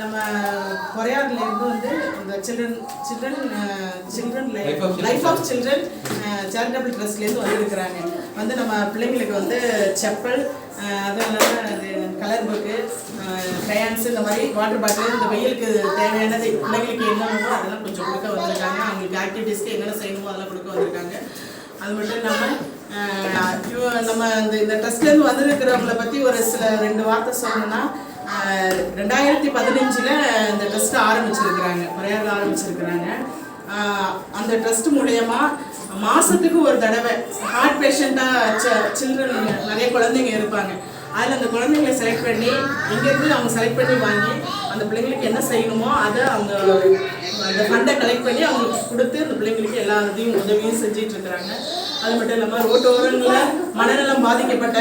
நம்ம பொறையாறுலேருந்து வந்து இந்த children children children Life of Children. Life of children charitable ட்ரஸ்ட்லேருந்து வந்திருக்கிறாங்க. வந்து நம்ம பிள்ளைங்களுக்கு வந்து செப்பல் அஹ், அதுவும் இல்லாமல் கலர் புக்கு க்ரையான்ஸ் இந்த மாதிரி வாட்டர் பாட்டில் இந்த வெயிலுக்கு தேவையானது பிள்ளைங்களுக்கு என்னென்னமோ அதெல்லாம் கொஞ்சம் கொடுக்க வந்திருக்காங்க. அவங்களுக்கு ஆக்டிவிட்டீஸ்க்கு என்னென்ன செய்யணுமோ அதெல்லாம் கொடுக்க வந்திருக்காங்க. அது மட்டும் இல்லாமல் நம்ம இந்த இந்த ட்ரஸ்ட்லேருந்து வந்திருக்கிறவங்கள பற்றி ஒரு சில ரெண்டு வார்த்தை சொல்லணும்னா ரெண்டாயிரத்தி பதினஞ்சில் இந்த ட்ரஸ்ட் ஆரம்பிச்சிருக்கிறாங்க. குறையாத ஆரம்பிச்சிருக்கிறாங்க. அந்த ட்ரஸ்ட் மூலயமா மாசத்துக்கு ஒரு தடவை ஹார்ட் பேஷண்ட்டாக சில்ட்ரன் நிறைய குழந்தைங்க இருப்பாங்க. அதில் அந்த குழந்தைங்களை செலக்ட் பண்ணி இங்கேருந்து அவங்க செலக்ட் பண்ணி வாங்கி அந்த பிள்ளைங்களுக்கு என்ன செய்யணுமோ அதை அவங்க அந்த ஃபண்டை கலெக்ட் பண்ணி அவங்களுக்கு கொடுத்து அந்த பிள்ளைங்களுக்கு எல்லா இதையும் உதவியும் செஞ்சிட்டு இருக்கிறாங்க. அது மட்டும் இல்லாமல் ரோட்டோரங்களில் மனநலம் பாதிக்கப்பட்ட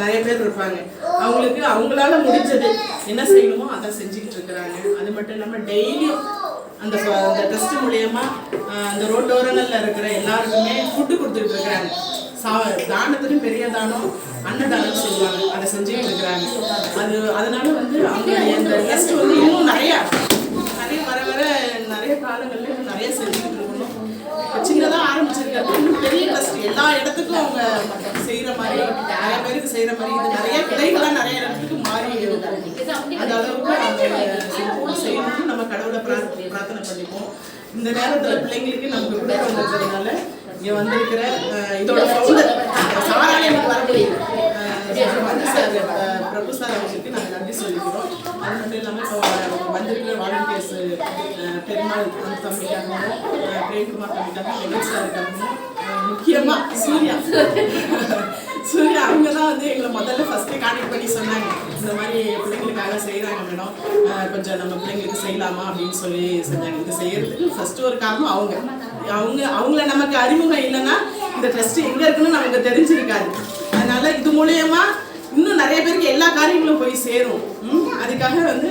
நிறைய பேர் இருப்பாங்க. அவங்களுக்கு அவங்களால முடிஞ்சது என்ன செய்யணுமோ அதை செஞ்சுக்கிட்டு இருக்கிறாங்க. அது மட்டும் இல்லாமல் டெய்லியும் அந்த அந்த டெஸ்ட் மூலியமா அந்த ரோட்டோரங்களில் இருக்கிற எல்லாருக்குமே ஃபுட்டு கொடுத்துட்டு இருக்கிறாங்க. சா தானத்துலையும் பெரிய தானம் அன்னதானம் செய்வாங்க. அதை செஞ்சுட்டு இருக்கிறாங்க. அது அதனால வந்து அவங்க அந்த டெஸ்ட் வந்து இன்னும் நிறையா நிறைய வர வர நிறைய காலங்கள்ல நிறைய செஞ்சுக்கிட்டு தான் ஆரம்பிச்சிருக்காங்க. இன்னும் பெரிய ட்ரஸ்ட் எல்லா இடத்துக்கும் அவங்க செய்கிற மாதிரி நிறைய பேருக்கு செய்கிற மாதிரி இது நிறைய கிளைகளாக நிறைய இடத்துக்கு மாறி அந்த அளவுக்கு அவங்க செய்யணும்னு நம்ம கடவுளை பிரார்த்தனை பிரார்த்தனை பண்ணிப்போம். இந்த நேரத்தில் பிள்ளைங்களுக்கு நமக்கு கொடுக்க வந்திருக்கிறதுனால இங்கே வந்திருக்கிற இதோட ஃபவுண்டர் சாராலே எனக்கு வர முடியும் வந்து சார் பிரபு சார் அவங்களுக்கு நாங்கள் நன்றி சொல்லிக்கிறோம். அது மட்டும் இல்லாமல் இருக்கிற வாலண்டியர்ஸ் பெருமாள் அந்த தம்பிக்காகவும் அஹ், பிரேம்குமார் தம்பிக்காகவும் வெங்கட் சாருக்காகவும் இருக்காங்க. முக்கியமா சூர்யா. சூர்யா அவங்க தான் வந்து எங்களை முதல்ல ஃபர்ஸ்ட் கான்டெக்ட் பண்ணி சொன்னாங்க. இந்த மாதிரி பிள்ளைங்களுக்காக செய்கிறாங்க மேடம் கொஞ்சம் நம்ம பிள்ளைங்களுக்கு செய்யலாமா அப்படின்னு சொல்லி செஞ்சாங்க. இது செய்யறதுக்கு ஃபர்ஸ்ட் ஒரு காரணம் அவங்க. அவங்க அவங்கள நமக்கு அறிமுகம் இல்லைன்னா இந்த ட்ரஸ்ட் எங்கே இருக்குன்னு நமக்கு தெரிஞ்சிருக்காது. அதனால இது மூலியமா இன்னும் நிறைய பேருக்கு எல்லா காரியங்களும் போய் சேரும். ம்? அதுக்காக வந்து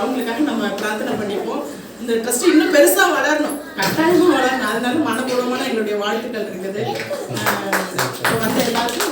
அவங்களுக்காக நம்ம பிரார்த்தனை பண்ணிப்போம். இந்த ட்ரஸ்ட் இன்னும் பெருசாக வளரணும். கட்டாயமாக வளரணும். அதனால மனப்பூர்வமான என்னுடைய வாழ்த்துக்கள் இருக்குது. இப்போ வந்து எல்லாருக்கும்